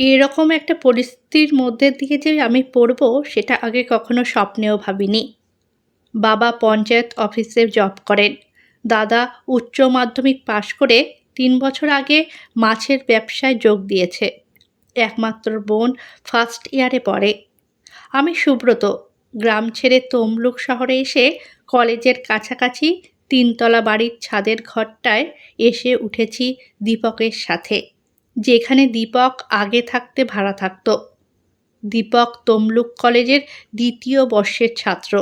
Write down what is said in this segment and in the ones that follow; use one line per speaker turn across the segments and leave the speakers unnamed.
এরকম একটা পরিস্থিতির মধ্যে দিয়ে যে আমি পড়ব, সেটা আগে কখনো স্বপ্নেও ভাবিনি। বাবা পঞ্চায়েত অফিসে জব করেন। দাদা উচ্চ মাধ্যমিক পাশ করে তিন বছর আগে মাছের ব্যবসায় যোগ দিয়েছে। একমাত্র বোন ফার্স্ট ইয়ারে পড়ে। আমি সুব্রত, গ্রাম ছেড়ে তমলুক শহরে এসে কলেজের কাছাকাছি তিনতলা বাড়ির ছাদের ঘরটায় এসে উঠেছি দীপকের সাথে। যেখানে দীপক আগে থাকতে ভাড়া থাকতো। দীপক তমলুক কলেজের দ্বিতীয় বর্ষের ছাত্র।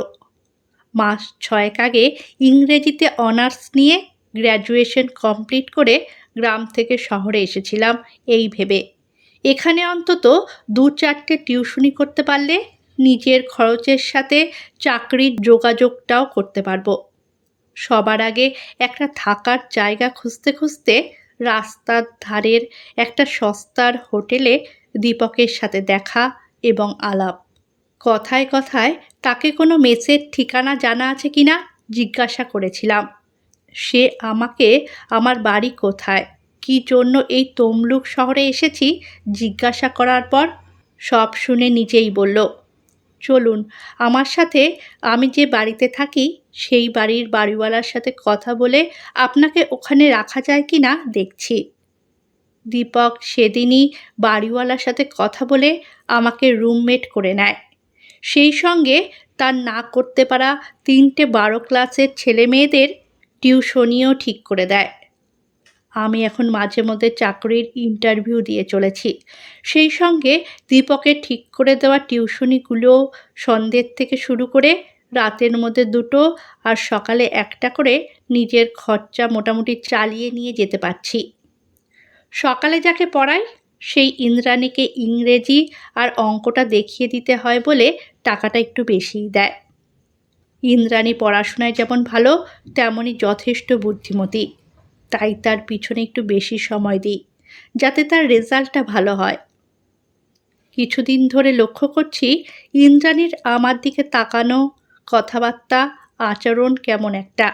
মাস ছয়েক আগে ইংরেজিতে অনার্স নিয়ে গ্র্যাজুয়েশন কমপ্লিট করে গ্রাম থেকে শহরে এসেছিলাম এই ভেবে। এখানে অন্তত দু চারটে টিউশনি করতে পারলে নিজের খরচের সাথে চাকরির যোগাযোগটাও করতে পারব। সবার আগে একটা থাকার জায়গা খুঁজতে খুঁজতে রাস্তার ধারের একটা সস্তার হোটেলে দীপকের সাথে দেখা এবং আলাপ। কথায় কথায় তাকে কোনো মেসের ঠিকানা জানা আছে কি না জিজ্ঞাসা করেছিলাম। সে আমাকে আমার বাড়ি কোথায়? কী জন্য এই তমলুক শহরে এসেছি? জিজ্ঞাসা করার পর সব শুনে নিজেই বলল চলুন, আমার সাথে আমি যে বাড়িতে থাকি, সেই বাড়ির বাড়িওয়ালার সাথে কথা বলে আপনাকে ওখানে রাখা যায় কি না দেখছি। দীপক সেদিনই বাড়িওয়ালার সাথে কথা বলে আমাকে রুমমেট করে নেয়। সেই সঙ্গে তার না করতে পারা তিনটে বারো ক্লাসের ছেলে মেয়েদের টিউশনিও ঠিক করে দেয়। আমি এখন মাঝে মধ্যে চাকরির ইন্টারভিউ দিয়ে চলেছি। সেই সঙ্গে দীপকের ঠিক করে দেওয়া টিউশনিগুলো সন্ধ্যের থেকে শুরু করে রাতের মধ্যে দুটো আর সকালে একটা করে নিজের খরচা মোটামুটি চালিয়ে নিয়ে যেতে পারছি। সকালে যাকে পড়াই, সেই ইন্দ্রাণীকে ইংরেজি আর অঙ্কটা দেখিয়ে দিতে হয় বলে টাকাটা একটু বেশিই দেয়। ইন্দ্রাণী পড়াশোনায় যেমন ভালো, তেমনই যথেষ্ট বুদ্ধিমতী। তাই তার পিছনে একটু বেশি সময় দিই, যাতে তার রেজাল্টটা ভালো হয়। কিছুদিন ধরে লক্ষ্য করছি ইন্দ্রাণীর আমার দিকে তাকানো, কথাবার্তা, আচরণ কেমন একটা,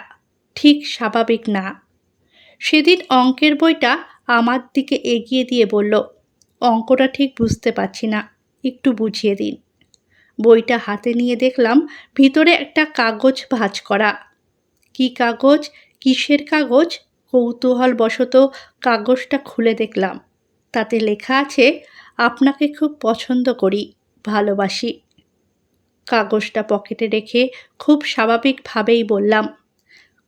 ঠিক স্বাভাবিক না। সেদিন অঙ্কের বইটা আমার দিকে এগিয়ে দিয়ে বলল, অঙ্কটা ঠিক বুঝতে পারছি না, একটু বুঝিয়ে দিন। বইটা হাতে নিয়ে দেখলাম ভিতরে একটা কাগজ ভাঁজ করা। কি কাগজ? কিসের কাগজ? কৌতূহলবশত কাগজটা খুলে দেখলাম। তাতে লেখা আছে, আপনাকে খুব পছন্দ করি, ভালোবাসি। কাগজটা পকেটে রেখে খুব স্বাভাবিকভাবেই বললাম,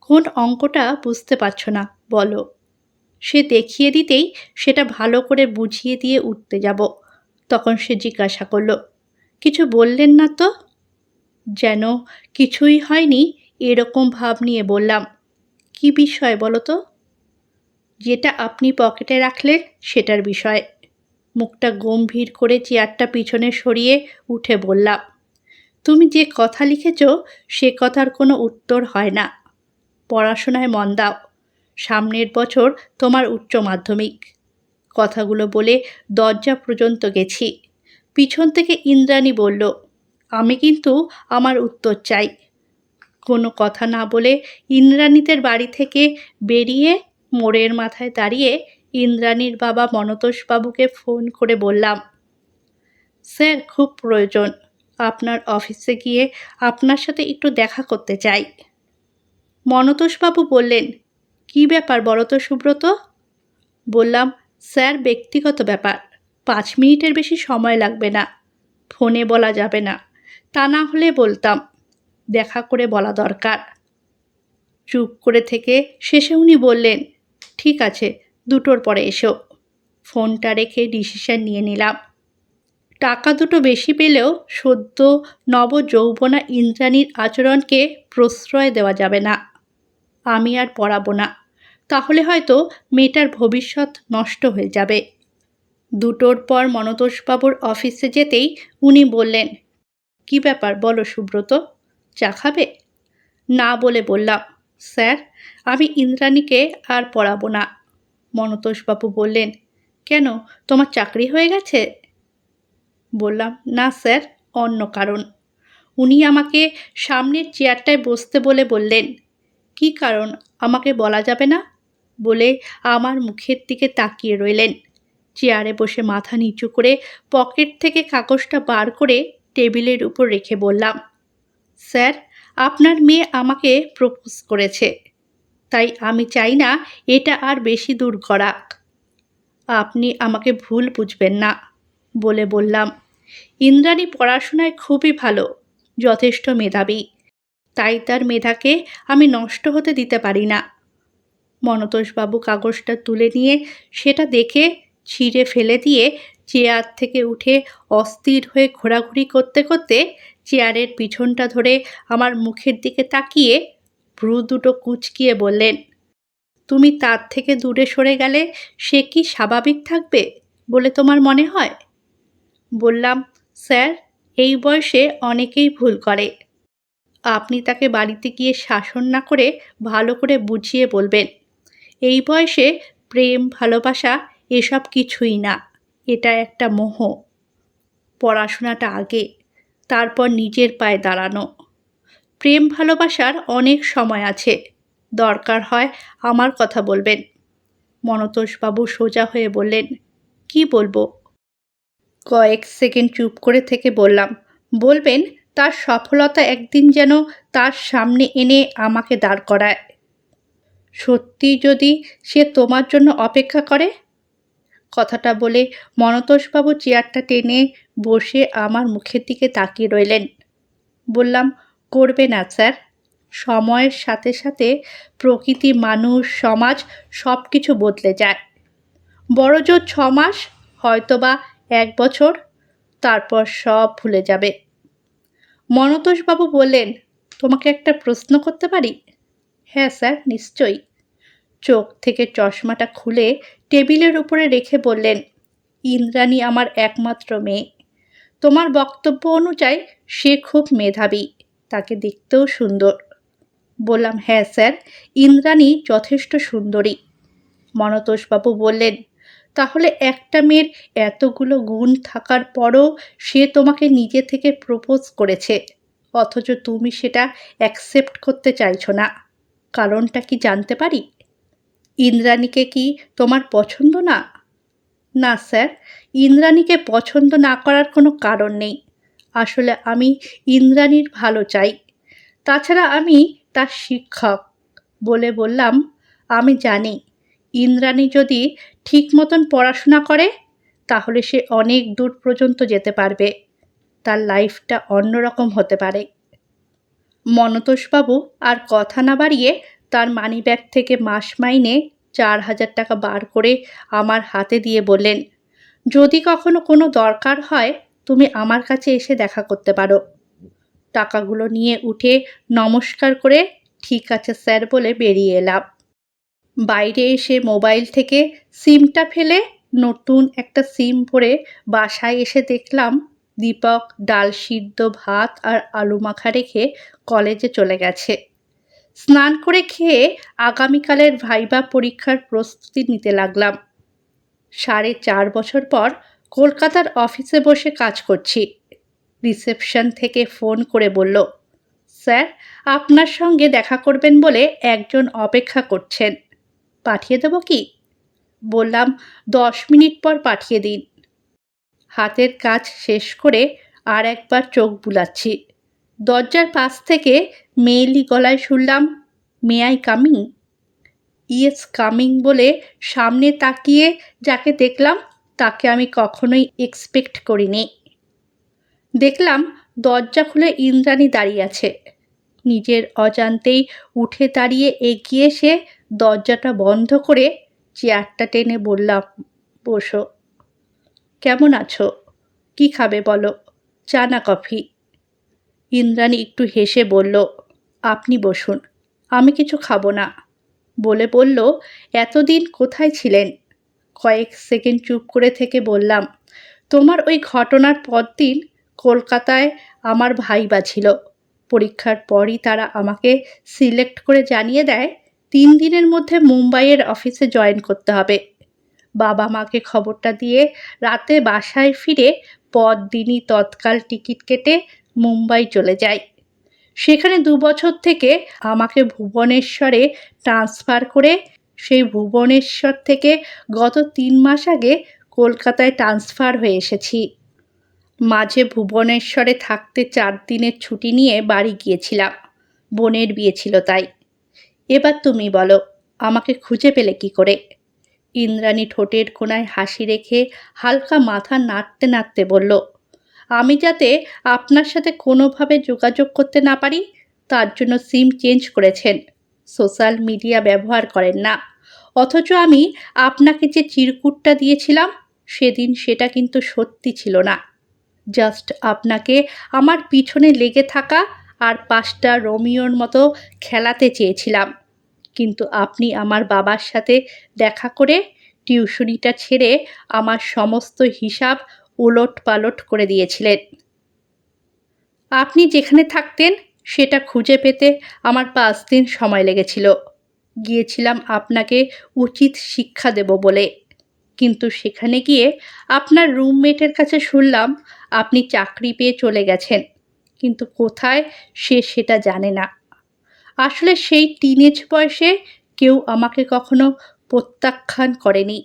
কোন অঙ্কটা বুঝতে পারছ না, বলো। সে দেখিয়ে দিতেই সেটা ভালো করে বুঝিয়ে দিয়ে উঠতে যাব। তখন সে জিজ্ঞাসা করল, কিছু বললেন না তো? যেন কিছুই হয়নি, এরকম ভাব নিয়ে বললাম, কি বিষয় বলো তো? যেটা আপনি পকেটে রাখলেন সেটার বিষয়। মুখটা গম্ভীর করে চেয়ারটা পিছনে সরিয়ে উঠে বললাম, তুমি যে কথা লিখেছ, সে কথার কোনো উত্তর হয় না। পড়াশোনায় মন দাও। সামনের বছর তোমার উচ্চ মাধ্যমিক। কথাগুলো বলে দরজা পর্যন্ত গেছি। পিছন থেকে ইন্দ্রাণী বলল, আমি কিন্তু আমার উত্তর চাই। কোনো কথা না বলে ইন্দ্রাণীদের বাড়ি থেকে বেরিয়ে মোড়ের মাথায় দাঁড়িয়ে ইন্দ্রাণীর বাবা মনতোষবাবুকে ফোন করে বললাম, স্যার, খুব প্রয়োজন। আপনার অফিসে গিয়ে আপনার সাথে একটু দেখা করতে চাই। মনতোষবাবু বললেন, কি ব্যাপার বলো তো সুব্রত? বললাম, স্যার, ব্যক্তিগত ব্যাপার। পাঁচ মিনিটের বেশি সময় লাগবে না। ফোনে বলা যাবে না। তা না হলে বলতাম, দেখা করে বলা দরকার। চুপ করে থেকে শেষে উনি বললেন ঠিক আছে, দুটোর পরে এসো। ফোনটা রেখে ডিসিশন নিয়ে নিলাম। টাকা দুটো বেশি পেলেও সদ্য নব যৌবনা ইন্দ্রাণীর আচরণকে প্রশ্রয় দেওয়া যাবে না। আমি আর পড়াবো না। তাহলে হয়তো মেয়েটার ভবিষ্যৎ নষ্ট হয়ে যাবে। দুটোর পর মনতোষবাবুর অফিসে যেতেই উনি বললেন, কি ব্যাপার বলো সুব্রত, চা খাবে? না বলে বললাম স্যার, আমি ইন্দ্রাণীকে আর পড়াবো না। মনতোষবাবু বললেন, কেন, তোমার চাকরি হয়ে গেছে? বললাম, না স্যার, অন্য কারণ। উনি আমাকে সামনের চেয়ারটায় বসতে বলে বললেন, কি কারণ, আমাকে বলা যাবে না? বলে আমার মুখের দিকে তাকিয়ে রইলেন। চেয়ারে বসে মাথা নিচু করে পকেট থেকে কাগজটা বার করে টেবিলের উপর রেখে বললাম, স্যার আপনার মেয়ে আমাকে প্রপোজ করেছে। তাই আমি চাই না এটা আর বেশি দূর করাক আপনি আমাকে ভুল বুঝবেন না, বলে বললাম। ইন্দ্রাণী পড়াশোনায় খুবই ভালো, যথেষ্ট মেধাবী। তাই তার মেধাকে আমি নষ্ট হতে দিতে পারি না। মনতোষবাবু কাগজটা তুলে নিয়ে সেটা দেখে ছিঁড়ে ফেলে দিয়ে চেয়ার থেকে উঠে অস্থির হয়ে ঘোরাঘুরি করতে করতে চেয়ারের পিছনটা ধরে আমার মুখের দিকে তাকিয়ে ভ্রু দুটো কুচকিয়ে বললেন, তুমি তার থেকে দূরে সরে গেলে সে কি স্বাভাবিক থাকবে বলে তোমার মনে হয়? বললাম, স্যার, এই বয়সে অনেকেই ভুল করে। আপনি তাকে বাড়িতে গিয়ে শাসন না করে ভালো করে বুঝিয়ে বলবেন, এই বয়সে প্রেম, ভালোবাসা এসব কিছুই না, এটা একটা মোহ। পড়াশোনাটা আগে। তারপর নিজের পায়ে দাঁড়ানো। প্রেম ভালোবাসার অনেক সময় আছে। দরকার হয় আমার কথা বলবেন। মনতোষবাবু সোজা হয়ে বললেন, কি বলব? কয়েক সেকেন্ড চুপ করে থেকে বললাম, বলবেন, তার সফলতা একদিন যেন তার সামনে এনে আমাকে দাঁড় করায়। সত্যি যদি সে তোমার জন্য অপেক্ষা করে কথাটা বলে মনতোষবাবু চেয়ারটা টেনে বসে আমার মুখের দিকে তাকিয়ে রইলেন। বললাম, করবে না, স্যার। সময়ের সাথে সাথে প্রকৃতি, মানুষ, সমাজ সব কিছু বদলে যায়। বড় জোর ছ মাস হয়তোবা এক বছর, তারপর সব ভুলে যাবে। মনতোষবাবু বললেন, তোমাকে একটা প্রশ্ন করতে পারি? হ্যাঁ স্যার, নিশ্চয়ই। চোখ থেকে চশমাটা খুলে টেবিলের উপরে রেখে বললেন, ইন্দ্রাণী আমার একমাত্র মেয়ে। তোমার বক্তব্য অনুযায়ী সে খুব মেধাবী, তাকে দেখতেও সুন্দর। বললাম হ্যাঁ স্যার, ইন্দ্রাণী যথেষ্ট সুন্দরী। মনতোষবাবু বললেন, তাহলে একটা মেয়ের এতগুলো গুণ থাকার পরও সে তোমাকে নিজে থেকে প্রপোজ করেছে, অথচ তুমি সেটা অ্যাকসেপ্ট করতে চাইছো না। কারণটা কি জানতে পারি? ইন্দ্রাণীকে কি তোমার পছন্দ না? না, স্যার। ইন্দ্রাণীকে পছন্দ না করার কোনো কারণ নেই। আসলে আমি ইন্দ্রাণীর ভালো চাই। তাছাড়া আমি তার শিক্ষক বলে বললাম, আমি জানি। ইন্দ্রাণী যদি ঠিক মতন পড়াশোনা করে, তাহলে সে অনেক দূর পর্যন্ত যেতে পারবে। তার লাইফটা অন্যরকম হতে পারে। মনতোষবাবু আর কথা না বাড়িয়ে তার মানিব্যাগ থেকে মাস মাইনে চার হাজার টাকা বার করে আমার হাতে দিয়ে বললেন, যদি কখনো কোনো দরকার হয়, তুমি আমার কাছে এসে দেখা করতে পারো টাকাগুলো নিয়ে উঠে নমস্কার করে, ঠিক আছে স্যার বলে বেরিয়ে এলাম। বাইরে এসে মোবাইল থেকে সিমটা ফেলে নতুন একটা সিম ভরে বাসায় এসে দেখলাম, দীপক, ডাল সিদ্ধ, ভাত আর আলু মাখা রেখে কলেজে চলে গেছে। স্নান করে খেয়ে আগামীকালের ভাইবা পরীক্ষার প্রস্তুতি নিতে লাগলাম। সাড়ে চার বছর পর কলকাতার অফিসে বসে কাজ করছি। রিসেপশন থেকে ফোন করে বলল, স্যার, আপনার সঙ্গে দেখা করবেন বলে একজন অপেক্ষা করছেন। পাঠিয়ে দেবো কি? বললাম, দশ মিনিট পর পাঠিয়ে দিন। হাতের কাজ শেষ করে আর একবার চোখ বুলাচ্ছি। দরজার পাশ থেকে মেয়েলি গলায় শুনলাম may I coming yes coming বলে সামনে তাকিয়ে যাকে দেখলাম, তাকে আমি কখনোই এক্সপেক্ট করিনি। দেখলাম দরজা খুলে ইন্দ্রাণী দাঁড়িয়ে আছে। নিজের অজান্তেই উঠে দাঁড়িয়ে এগিয়ে এসে দরজাটা বন্ধ করে চেয়ারটা টেনে বললাম, বসো। কেমন আছো? কি খাবে বলো? চা না কফি? ইন্দ্রাণী একটু হেসে বলল, আপনি বসুন, আমি কিছু খাব না। বলে বলল, এতদিন কোথায় ছিলেন? কয়েক সেকেন্ড চুপ করে থেকে বললাম, তোমার ওই ঘটনার পরদিন কলকাতায় আমার ভাইবা ছিল পরীক্ষার পরই তারা আমাকে সিলেক্ট করে জানিয়ে দেয়, তিন দিনের মধ্যে মুম্বাইয়ের অফিসে জয়েন করতে হবে। বাবা মাকে খবরটা দিয়ে রাতে বাসায় ফিরে পরদিনই তৎকাল টিকিট কেটে মুম্বাই চলে যাই সেখানে দু বছর থেকে আমাকে ভুবনেশ্বরে ট্রান্সফার করে সেই ভুবনেশ্বর থেকে গত তিন মাস আগে কলকাতায় ট্রান্সফার হয়ে এসেছি। মাঝে ভুবনেশ্বরে থাকতে চার দিনের ছুটি নিয়ে বাড়ি গিয়েছিলাম। বোনের বিয়ে ছিল তাই। এবার তুমি বলো, আমাকে খুঁজে পেলে কি করে? ইন্দ্রাণী ঠোঁটের কোনায় হাসি রেখে হালকা মাথা নাড়তে নাড়তে বলল আমি যাতে আপনার সাথে কোনোভাবে যোগাযোগ করতে না পারি, তার জন্য সিম চেঞ্জ করেছেন। সোশ্যাল মিডিয়া ব্যবহার করেন না। অথচ আমি আপনাকে যে চিরকুটটা দিয়েছিলাম, সেদিন সেটা কিন্তু সত্যি ছিল না। জাস্ট আপনাকে আমার পিছনে লেগে থাকা আর পাঁচটা রোমিওর মতো খেলাতে চেয়েছিলাম। কিন্তু আপনি আমার বাবার সাথে দেখা করে টিউশনিটা ছেড়ে আমার সমস্ত হিসাব উলট পালট করে দিয়েছিলেন। আপনি যেখানে থাকতেন, সেটা খুঁজে পেতে আমার পাঁচ দিন সময় লেগেছিল। গিয়েছিলাম আপনাকে উচিত শিক্ষা দেব বলে। কিন্তু সেখানে গিয়ে আপনার রুমমেটের কাছে শুনলাম আপনি চাকরি পেয়ে চলে গেছেন। কিন্তু কোথায় সে সেটা জানে না। আসলে সেই টিনেজ বয়সে কেউ আমাকে কখনো প্রত্যাখ্যান করেনি।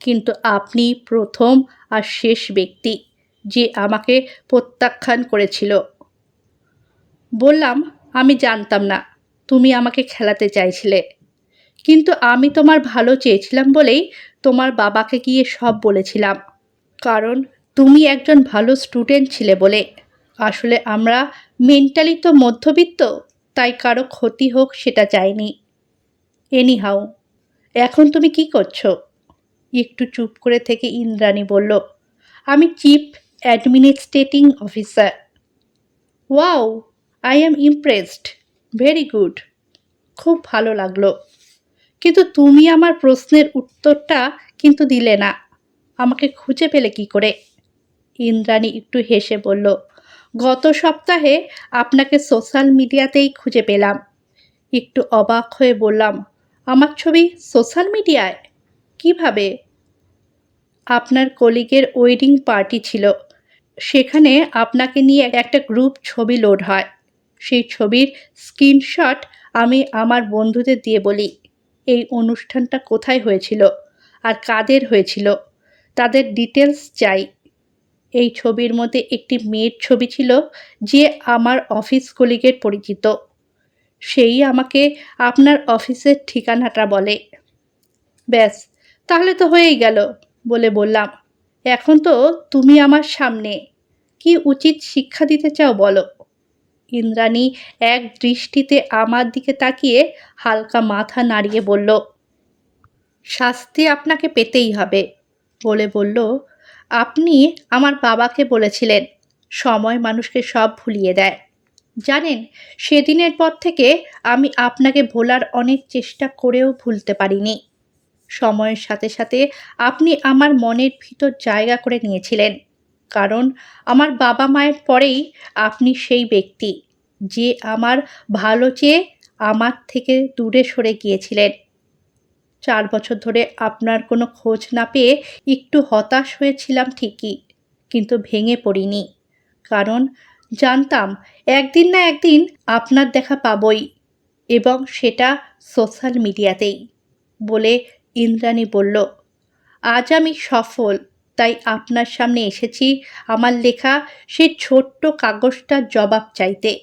কিন্তু আপনি প্রথম আর শেষ ব্যক্তি যে আমাকে প্রত্যাখ্যান করেছিল। বললাম, আমি জানতাম না, তুমি আমাকে খেলাতে চাইছিলে। কিন্তু আমি তোমার ভালো চেয়েছিলাম বলেই তোমার বাবাকে গিয়ে সব বলেছিলাম। কারণ তুমি একজন ভালো স্টুডেন্ট ছিলে বলে। আসলে আমরা মেন্টালি তো মধ্যবিত্ত, তাই কারও ক্ষতি হোক সেটা চাইনি। এনি হাউ এখন তুমি কি করছ? একটু চুপ করে থেকে ইন্দ্রাণী বলল, আমি chief administrating officer. Wow, I am impressed. Very good. খুব ভালো লাগল। কিন্তু তুমি আমার প্রশ্নের উত্তরটা কিন্তু দিলে না। আমাকে খুঁজে পেলে কি করে? ইন্দ্রাণী একটু হেসে বলল, গত সপ্তাহে আপনাকে সোশ্যাল মিডিয়াতেই খুঁজে পেলাম। একটু অবাক হয়ে বললাম, আমার ছবি সোশ্যাল মিডিয়ায়? কীভাবে? আপনার কলিগের ওয়েডিং পার্টি ছিল। সেখানে আপনাকে নিয়ে একটা গ্রুপ ছবি লোড হয়। সেই ছবির স্ক্রিনশট আমি আমার বন্ধুদের দিয়ে বলি, এই অনুষ্ঠানটা কোথায় হয়েছিল আর কাদের হয়েছিল? তাদের ডিটেলস চাই। এই ছবির মধ্যে একটি মেয়ের ছবি ছিল যে আমার অফিস কলিগের পরিচিত। সেই আমাকে আপনার অফিসের ঠিকানাটা বলে। ব্যাস তাহলে তো হয়েই গেল, বলে বললাম। এখন তো তুমি আমার সামনে, কি উচিত শিক্ষা দিতে চাও বলো? ইন্দ্রাণী এক দৃষ্টিতে আমার দিকে তাকিয়ে হালকা মাথা নাড়িয়ে বলল, শাস্তি আপনাকে পেতেই হবে, বলে বলল, আপনি আমার বাবাকে বলেছিলেন, সময় মানুষকে সব ভুলিয়ে দেয়। জানেন, সেদিনের পর থেকে আমি আপনাকে ভোলার অনেক চেষ্টা করেও ভুলতে পারিনি। সময়ের সাথে সাথে আপনি আমার মনের ভিতর জায়গা করে নিয়েছিলেন। কারণ আমার বাবা মায়ের পরেই আপনি সেই ব্যক্তি, যে আমার ভালো চেয়ে আমার থেকে দূরে সরে গিয়েছিলেন। চার বছর ধরে আপনার কোনো খোঁজ না পেয়ে একটু হতাশ হয়েছিলাম ঠিকই, কিন্তু ভেঙে পড়িনি। কারণ জানতাম একদিন না একদিন আপনার দেখা পাবই এবং সেটা সোশ্যাল মিডিয়াতেই বলে ইন্দ্রাণী বলল, আজ আমি সফল, তাই আপনার সামনে এসেছি আমার লেখা সেই ছোট্ট কাগজটার জবাব চাইতে।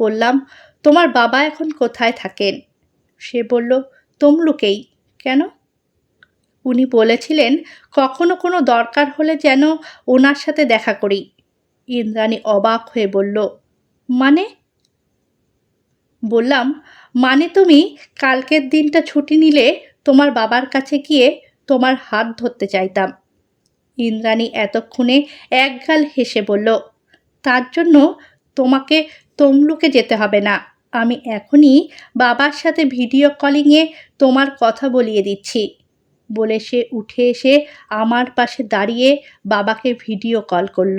বললাম, তোমার বাবা এখন কোথায় থাকেন? সে বলল, তমলুকেই। কেন? উনি বলেছিলেন, কখনো কোনো দরকার হলে যেন ওনার সাথে দেখা করি। ইন্দ্রাণী অবাক হয়ে বলল মানে? বললাম মানে তুমি কালকের দিনটা ছুটি নিলে তোমার বাবার কাছে গিয়ে তোমার হাত ধরতে চাইতাম। ইন্দ্রাণী এতক্ষণে একগাল হেসে বলল, তার জন্য তোমাকে তমলুকে যেতে হবে না। আমি এখনই বাবার সাথে ভিডিও কলিংয়ে তোমার কথা বলিয়ে দিচ্ছি। বলে সে উঠে এসে আমার পাশে দাঁড়িয়ে বাবাকে ভিডিও কল করল।